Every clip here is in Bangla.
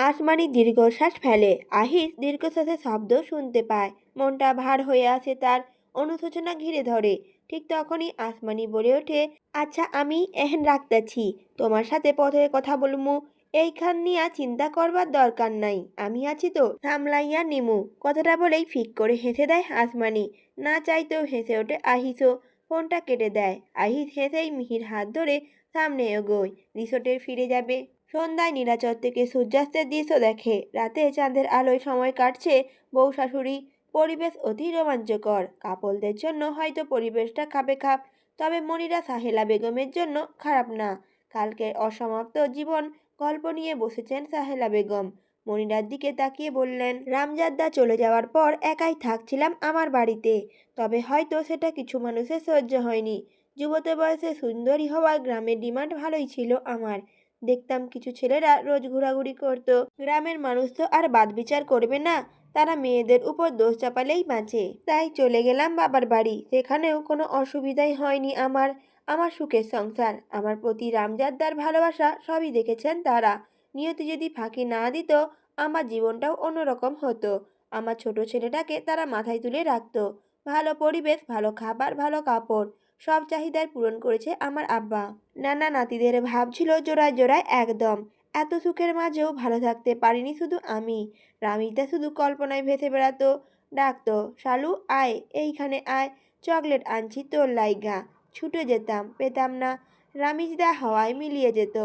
আসমানি দীর্ঘশ্বাস ফেলে। আহিস দীর্ঘশ্বাসের শব্দ শুনতে পায়। মনটা ভার হয়ে আসে তার অনুশোচনা ঘিরে ধরে। ঠিক তখনই আসমানি বলে ওঠে আচ্ছা আমি এহেন রাখতেছি। তোমার সাথে পথে কথা বলমু। এইখান নিয়া চিন্তা করবার দরকার নাই। আমি আছি তো, সামলাইয়া নিমু। কথাটা বলেই ফিক করে হেসে দেয় আসমানি। না চাইতেও হেসে ওঠে আহিসও। ফোনটা কেটে দেয়। আহিস হেসেই মিহির হাত ধরে সামনে এগোয়। রিসোর্টের ফিরে যাবে। সন্ধ্যায় নীলাচর থেকে সূর্যাস্তের দৃশ্য দেখে রাতে চাঁদের আলোয় সময় কাটছে বউ শাশুড়ি। পরিবেশ অতি রোমাঞ্চকর। কাপলদের জন্য হয়তো পরিবেশটা খাপে খাপ, তবে মনিরা সাহেলা বেগমের জন্য খারাপ না। কালকে অসমাপ্ত জীবন গল্প নিয়ে বসেছেন সাহেলা বেগম। মনিরার দিকে তাকিয়ে বললেন, রামজাদা চলে যাওয়ার পর একাই থাকছিলাম আমার বাড়িতে। তবে হয়তো সেটা কিছু মানুষের সহ্য হয়নি। যুবতী বয়সে সুন্দরী হওয়ার গ্রামের ডিমান্ড ভালোই ছিল আমার। দেখতাম কিছু ছেলেরা রোজ ঘোরাঘুরি করত। গ্রামের মানুষ তো আর বাদ বিচার করবে না। তারা মেয়েদের উপর দোষ চাপালেই বাঁচে। তাই চলে গেলাম বাবার বাড়ি। সেখানেও কোনো অসুবিধাই হয়নি আমার আমার সুখের সংসার। আমার প্রতি রামজাদ্দার ভালোবাসা সবই দেখেছেন তারা। নিয়তি যদি ফাঁকি না দিত, আমার জীবনটাও অন্যরকম হতো। আমার ছোট ছেলেটাকে তারা মাথায় তুলে রাখতো। ভালো পরিবেশ, ভালো খাবার, ভালো কাপড়। সব চাহিদার পূরণ করেছে আমার আব্বা। নানা নাতিদের ভাব ছিল জোড়ায় জোড়ায় একদম। এত সুখের মাঝেও ভালো থাকতে পারিনি শুধু আমি। রামিদা শুধু কল্পনায় ভেসে বেড়াতো, ডাকতো, শালু, আয়, এইখানে আয়, চকলেট আনছি তোর লাইগা, ছুটে যেতাম, পেতাম না। রামিজদা হাওয়ায় মিলিয়ে যেত,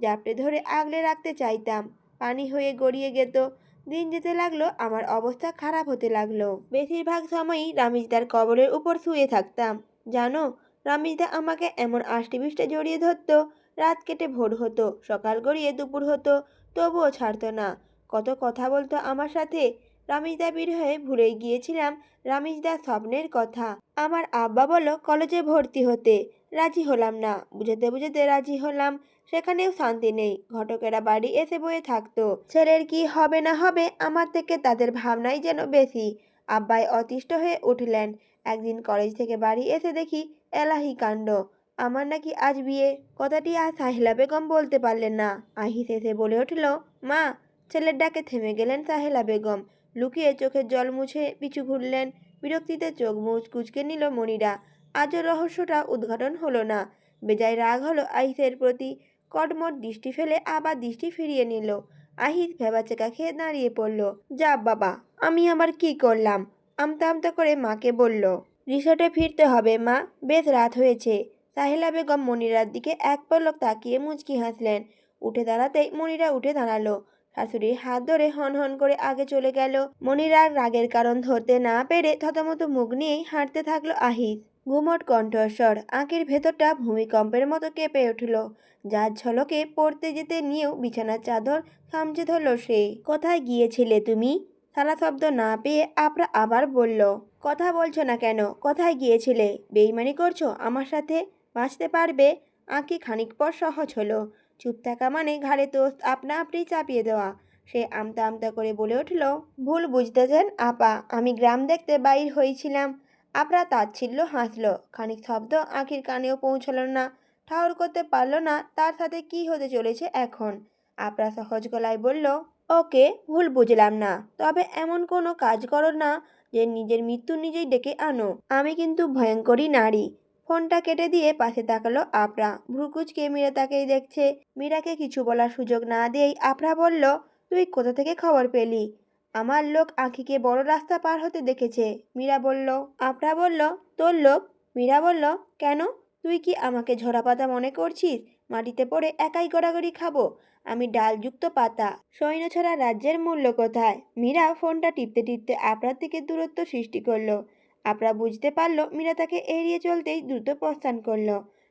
জাপটে ধরে আগলে রাখতে চাইতাম, পানি হয়ে গড়িয়ে যেত দিন যেতে লাগল, আমার অবস্থা খারাপ হতে লাগল। বেশিরভাগ সময়ই রামিজদার কবরের উপর শুয়ে থাকতাম। জানো রামিজদা আমাকে এমন আষ্টেপৃষ্টে জড়িয়ে ধরতো, রাত কেটে ভোর হতো, সকাল গড়িয়ে দুপুর হতো, তবুও ছাড়তো না। কত কথা বলতো আমার সাথে রামিজদা বীর হয়ে ভুলেই গিয়েছিলাম রামিজদার স্বপ্নের কথা। আমার আব্বা বলো কলেজে ভর্তি হতে, রাজি হলাম না। বুঝাতে বুঝাতে রাজি হলাম, সেখানেও শান্তি নেই। ঘটকেরা বাড়ি এসে বয়ে থাকতো। ছেলের কি হবে না হবে আমার থেকে তাদের ভাবনাই যেন বেশি। আব্বাই অতিষ্ঠ হয়ে উঠলেন। একদিন কলেজ থেকে বাড়ি এসে দেখি এলাহি কাণ্ড। আমার নাকি আজ বিয়ে। কথাটি আর সাহেলা বেগম বলতে পারলেন না। আহিস এসে বলে উঠল, মা, ছেলের ডাকে থেমে গেলেন সাহেলা বেগম। লুকিয়ে চোখের জল মুছে পিছু ঘুরলেন। বিরক্তিতে চোখ মুচ কুচকে নিল মনিরা। আজও রহস্যটা উদ্ঘাটন হলো না। বেজায় রাগ হলো আহিসের প্রতি। কটমট দৃষ্টি ফেলে আবার দৃষ্টি ফিরিয়ে নিল। আহিস ভেবাচেকা খেয়ে দাঁড়িয়ে পড়ল, যা বাবা, আমি আবার কি করলাম? আমতা আমতা করে মাকে বলল, রিসোর্টে ফিরতে হবে, মা। বেশ রাত হয়েছে। সাহেলা বেগম মনিরার দিকে এক পলক তাকিয়ে মুচকি হাসলেন। উঠে দাঁড়াতেই মনিরা উঠে দাঁড়াল। শাশুড়ির হাত ধরে হন হন করে আগে চলে গেল। মনিরার রাগের কারণ ধরতে না পেরে থতমত মুখ নিয়েই হাঁটতে থাকল আহিস। ঘুমট কণ্ঠস্বর, আঁকের ভেতরটা ভূমিকম্পের মতো কেঁপে উঠল। যার ঝলকে পড়তে যেতে নিয়েও বিছানার চাদর খামচে ধরল সে। কোথায় গিয়েছিলে তুমি? সারা শব্দ না পেয়ে আপরা আবার বলল, কথা বলছো না কেন? কোথায় গিয়েছিলে? বেইমানি করছ? আমার সাথে বাঁচতে পারবে? আঁকি খানিক পর সহজ হলো। চুপ থাকা মানে ঘাড়ে তোষ আপনা আপনি চাপিয়ে দেওয়া। সে আমতা আমতা করে বলে উঠল, ভুল বুঝতেছেন, আপা। আমি গ্রাম দেখতে বাইর হয়েছিলাম। আপরা তাচ্ছিল্য হাসলো। খানিক শব্দ আঁখির কানেও পৌঁছলো না। ঠাউর করতে পারল না, তার সাথে কি হতে চলেছে এখন? আপরা সহজ গলায় বলল ওকে ভুল বুঝলাম না। তবে এমন কোনো কাজ করো না যে নিজের মৃত্যু নিজেই ডেকে আনো। আমি কিন্তু ভয়ঙ্করী নারী। ফোনটা কেটে দিয়ে পাশে তাকালো আপরা ভ্রুকুচকে মীরা তাকেই দেখছে। মীরাকে কিছু বলার সুযোগ না দিয়েই আপরা বলল, তুই কোথা থেকে খবর পেলি? আমার লোক আঁখিকে বড় রাস্তা পার হতে দেখেছে। মীরা বলল। আপরা বলল, তোর লোক? মীরা বলল, কেন? তুই কি আমাকে ঝরা পাতা মনে করছিস? মাটিতে পড়ে একাই গড়াগড়ি খাব। আমি ডালযুক্ত পাতা। সৈন্য ছাড়া রাজ্যের মূল্য কোথায়? মীরা ফোনটা টিপতে টিপতে আপরার থেকে দূরত্ব সৃষ্টি করল। আপরা বুঝতে পারল মীরা তাকে এড়িয়ে চলতেই দ্রুত প্রস্থান করল।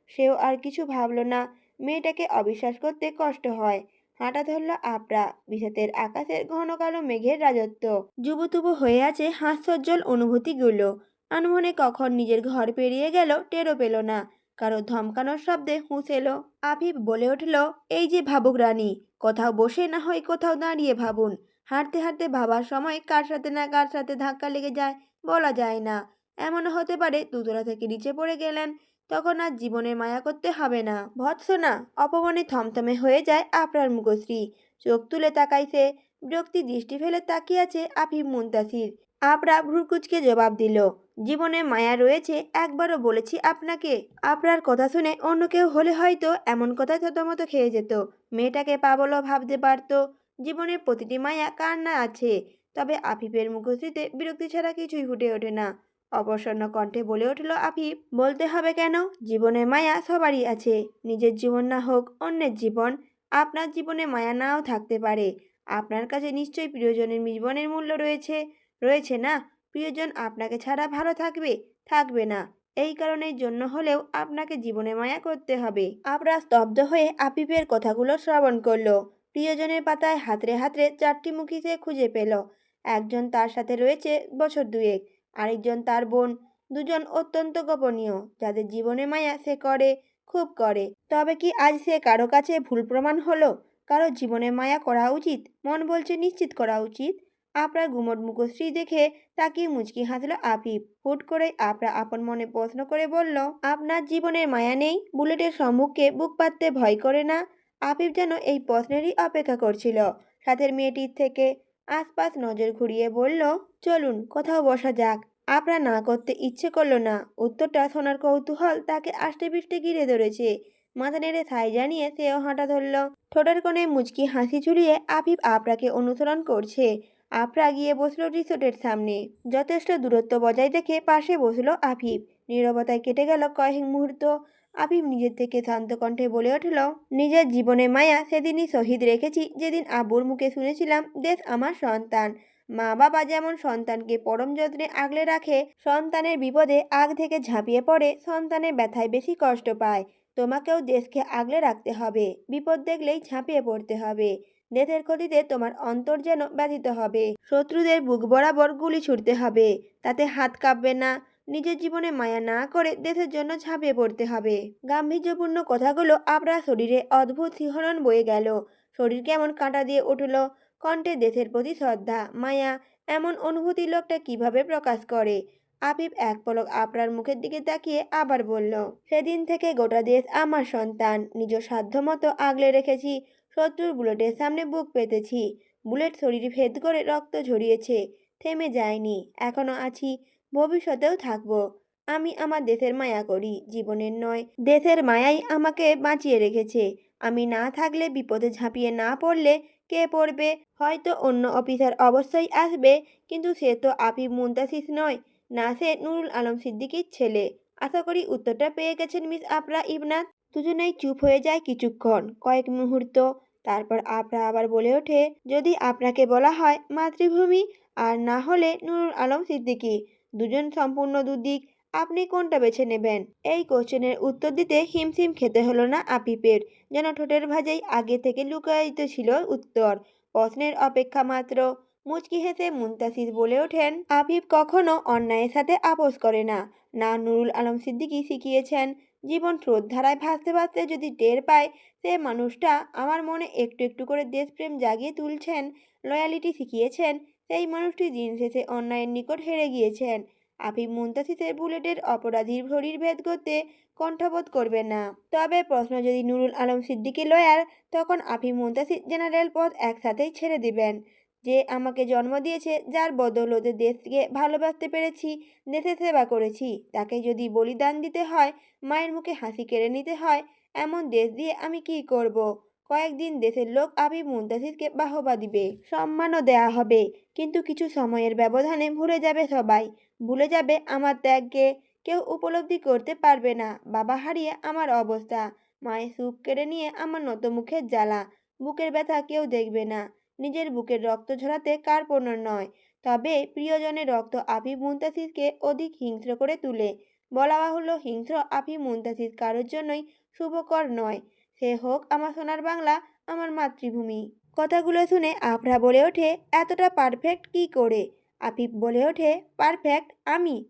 সেও আর কিছু ভাবলো না। মেয়েটাকে অবিশ্বাস করতে কষ্ট হয়। হাঁটা ধরল আপরা বিষাতের আকাশের ঘন কালো মেঘের রাজত্ব। যুবতুবু হয়ে আছে হাস্যজ্জ্বল অনুভূতিগুলো। আনমনে কখন নিজের ঘর পেরিয়ে গেল টেরও পেল না। কারও ধমকানোর শব্দে হুঁশ এলো। আফিফ বলে উঠল, এই যে ভাবুক রানী, কোথাও বসে না হয় কোথাও দাঁড়িয়ে ভাবুন। হাঁটতে হাঁটতে ভাবার সময় কার সাথে না কার সাথে ধাক্কা লেগে যায় বলা যায় না। এমনও হতে পারে দুতলা থেকে নিচে পড়ে গেলেন, তখন আর জীবনের মায়া করতে হবে না। ভৎসনা, অপমানে থমথমে হয়ে যায় আপনার মুখশ্রী। চোখ তুলে তাকাইছে বিরক্তি দৃষ্টি ফেলে তাকিয়ে আছে আফিফ মুন্তাসির। আপরা ভ্রুকুচকে জবাব দিল, জীবনে মায়া রয়েছে, একবারও বলেছি আপনাকে। আপনার কথা শুনে অন্য কেউ হলে হয়তো এমন কথায় থতমত খেয়ে যেত। মেয়েটাকে পাবলও ভাবতে পারতো। জীবনের প্রতিটি মায়া কার না আছে। তবে আফিফের মুখশ্রীতে বিরক্তি ছাড়া কিছুই ফুটে ওঠে না। অবসন্ন কণ্ঠে বলে উঠল, আফিফ, বলতে হবে কেন? জীবনের মায়া সবারই আছে। নিজের জীবন না হোক অন্যের জীবন। আপনার জীবনে মায়া নাও থাকতে পারে। আপনার কাছে নিশ্চয়ই প্রিয়জনের জীবনের মূল্য রয়েছে। রয়েছে না? প্রিয়জন আপনাকে ছাড়া ভালো থাকবে থাকবে না। এই কারণের জন্য হলেও আপনাকে জীবনে মায়া করতে হবে। আপরা স্তব্ধ হয়ে আফিফের কথাগুলো শ্রবণ করল। প্রিয়জনের পাতায় হাতরে হাতরে চারটি মুখী সে খুঁজে পেল। একজন তার সাথে রয়েছে বছর দুয়েক, আরেকজন তার বোন। দুজন অত্যন্ত গোপনীয়, যাদের জীবনে মায়া সে করে, খুব করে। তবে কি আজ সে কারও কাছে ভুল প্রমাণ হলো? কারও জীবনে মায়া করা উচিত? মন বলছে নিশ্চিত করা উচিত। আপনার গুমট মুখশ্রী দেখে তাকিয়ে মুচকি হাসলো আফিফ। হুট করে আপরা আপন মনে প্রশ্ন করে বলল, আপনার জীবনের মায়া নেই, বুলেটের সম্মুখে বুক পাততে ভয় করে না? আফিফ যেন এই প্রশ্নেরই অপেক্ষা করছিল। সাথের মেয়েটির থেকে আশপাশ নজর ঘুরিয়ে বলল, চলুন, কোথাও বসা যাক। আপরা না করতে ইচ্ছে করল না। উত্তরটা শোনার কৌতূহল তাকে আষ্টে পিষ্টে ঘিরে ধরেছে। মাথা নেড়ে সাই জানিয়ে সেও হাঁটা ধরল। ঠোঁটের কোণে মুচকি হাসি ঝুলিয়ে আফিফ আপরাকে অনুসরণ করছে। আপরা গিয়ে বসল রিসোর্টের সামনে। যথেষ্ট দূরত্ব বজায় রেখে পাশে বসল আফিফ। নীরবতায় কেটে গেল কয়েক মুহূর্ত। আফিফ নিজের থেকে শান্ত কণ্ঠে বলে উঠল, নিজের জীবনে মায়া সেদিনই শহীদ রেখেছি। যেদিন আবুর মুখে শুনেছিলাম, দেশ আমার সন্তান। মা বাবা যেমন সন্তানকে পরম যত্নে আগলে রাখে, সন্তানের বিপদে আগ থেকে ঝাঁপিয়ে পড়ে, সন্তানের ব্যথায় বেশি কষ্ট পায়। তোমাকেও দেশকে আগলে রাখতে হবে। বিপদ দেখলেই ঝাঁপিয়ে পড়তে হবে। দেশের ক্ষতিতে তোমার অন্তর যেন ব্যথিত হবে। শত্রুদের বুক বরাবর গুলি ছুটতে হবে। তাতে হাত কাঁপবে না। নিজের জীবনে মায়া না করে দেশের জন্য ঝাঁপিয়ে পড়তে হবে। গাম্ভীর্যপূর্ণ কথাগুলো আপনার শরীরে অদ্ভুত শিহরণ বয়ে গেল। শরীর কেমন কাঁটা দিয়ে উঠল। কণ্ঠে দেশের প্রতি শ্রদ্ধা, মায়া, এমন অনুভূতি লোকটা কীভাবে প্রকাশ করে? আফিফ এক পলক আপনার মুখের দিকে তাকিয়ে আবার বলল, সেদিন থেকে গোটা দেশ আমার সন্তান। নিজ সাধ্য মতো আগলে রেখেছি। শত্রুর বুলেটের সামনে বুক পেতেছি। বুলেট শরীর ভেদ করে রক্ত ঝরিয়েছে। থেমে যায়নি। এখনও আছি। ভবিষ্যতেও থাকব। আমি আমার দেশের মায়া করি। জীবনের নয়। দেশের মায়াই আমাকে বাঁচিয়ে রেখেছে। আমি না থাকলে বিপদে ঝাঁপিয়ে না পড়লে কে পড়বে? হয়তো অন্য অফিসার অবশ্যই আসবে, কিন্তু সে তো আফিফ মুন্তাসিস নয়। না সে নুরুল আলম সিদ্দিকীর ছেলে। আশা করি উত্তরটা পেয়ে গেছেন মিস আপরা ইবনাথ। দুজনেই চুপ হয়ে যায় কিছুক্ষণ। কয়েক মুহূর্ত তারপর আপরা আবার বলে ওঠে, যদি আপনাকে বলা হয় মাতৃভূমি, আর না হলে নুরুল আলম সিদ্দিকী, দুজন সম্পূর্ণ দুদিক, আপনি কোনটা বেছে নেবেন? এই কোশ্চেনের উত্তর দিতে হিমশিম খেতে হলো না আপিপের, যেন ঠোঁটের ভাজেই আগে থেকে লুকায়িত ছিল উত্তর। প্রশ্নের অপেক্ষা মাত্র। মুচকি হেসে মুন্তাসির বলে ওঠেন আফিফ কখনো অন্যায়ের সাথে আপোষ করে না। না নুরুল আলম সিদ্দিকী শিখিয়েছেন জীবন স্রোতধারায় ভাসতে ভাসতে যদি টের পায়, সে মানুষটা আমার মনে একটু একটু করে দেশপ্রেম জাগিয়ে তুলছেন লয়ালিটি শিখিয়েছেন, সেই মানুষটি দিন শেষে অন্যায়ের নিকট হেরে গিয়েছেন। আফিফ মুন্তাসিসের বুলেটের অপরাধীর ভরির ভেদ করতে কণ্ঠবোধ করবে না। তবে প্রশ্ন, যদি নুরুল আলম সিদ্দিকী লয়ার তখন আফিফ মুন্তাসির জেনারেল পদ একসাথেই ছেড়ে দিবেন। যে আমাকে জন্ম দিয়েছে, যার বদৌলতে দেশকে ভালোবাসতে পেরেছি দেশে সেবা করেছি। তাকে যদি বলিদান দিতে হয়, মায়ের মুখে হাসি কেড়ে নিতে হয়, এমন দেশ দিয়ে আমি কি করব। কয়েকদিন দেশের লোক আবি মুন্তাসিরকে বাহবা দিবে, সম্মানও দেয়া হবে, কিন্তু কিছু সময়ের ব্যবধানে ভুলে যাবে সবাই। ভুলে যাবে আমার ত্যাগকে, কেউ উপলব্ধি করতে পারবে না। বাবা হারিয়ে আমার অবস্থা, মায়ের সুখ কেড়ে নিয়ে আমার নত মুখের জ্বালা, বুকের ব্যথা কেউ দেখবে না। নিজের বুকের রক্ত ঝরাতে কার পণ্য নয়। তবে প্রিয়জনের রক্ত আফি মুন্তাসিরকে অধিক হিংস্র করে তুলে। বলা বাহুল্য, হিংস্র আফি মুন্তাসির কারোর জন্যই শুভকর নয়। সে হোক আমার সোনার বাংলা, আমার মাতৃভূমি। কথাগুলো শুনে আফরা বলে ওঠে, এতটা পারফেক্ট কি করে? আফিফ বলে ওঠে পারফেক্ট আমি?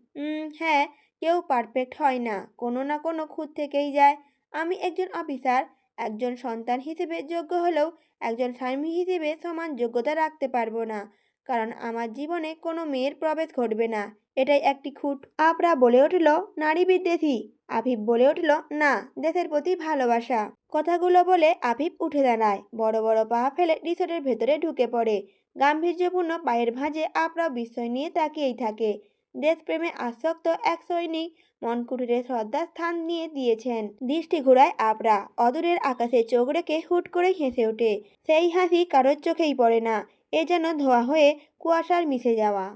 হ্যাঁ কেউ পারফেক্ট হয় না। কোনো না কোনো খুঁত থেকেই যায়। আমি একজন অফিসার একজন সন্তান হিসেবে যোগ্য হলেও একজন স্বামী হিসেবে সমান যোগ্যতা রাখতে পারব না। কারণ আমার জীবনে কোনো মেয়ের প্রবেশ ঘটবে না। এটাই একটি খুঁট। আপরা বলে উঠল, নারী বিদ্বেষী। আফিফ বলে উঠল, না, দেশের প্রতি ভালোবাসা। কথাগুলো বলে আফিফ উঠে দাঁড়ায়। বড় বড় পা ফেলে রিসোর্টের ভেতরে ঢুকে পড়ে। গাম্ভীর্যপূর্ণ পায়ের ভাঁজে আপরাও বিস্ময় নিয়ে তাকিয়েই থাকে। দেশপ্রেমে আসক্ত এক সৈনিক মনকুটুরে শ্রদ্ধা স্থান নিয়ে দিয়েছেন। দৃষ্টি ঘোড়ায় আবরা। অদূরের আকাশে চোখ রেখে হুট করে হেসে ওঠে। সেই হাসি কারোর চোখেই পড়ে না। এ যেন ধোয়া হয়ে কুয়াশার মিশে যাওয়া।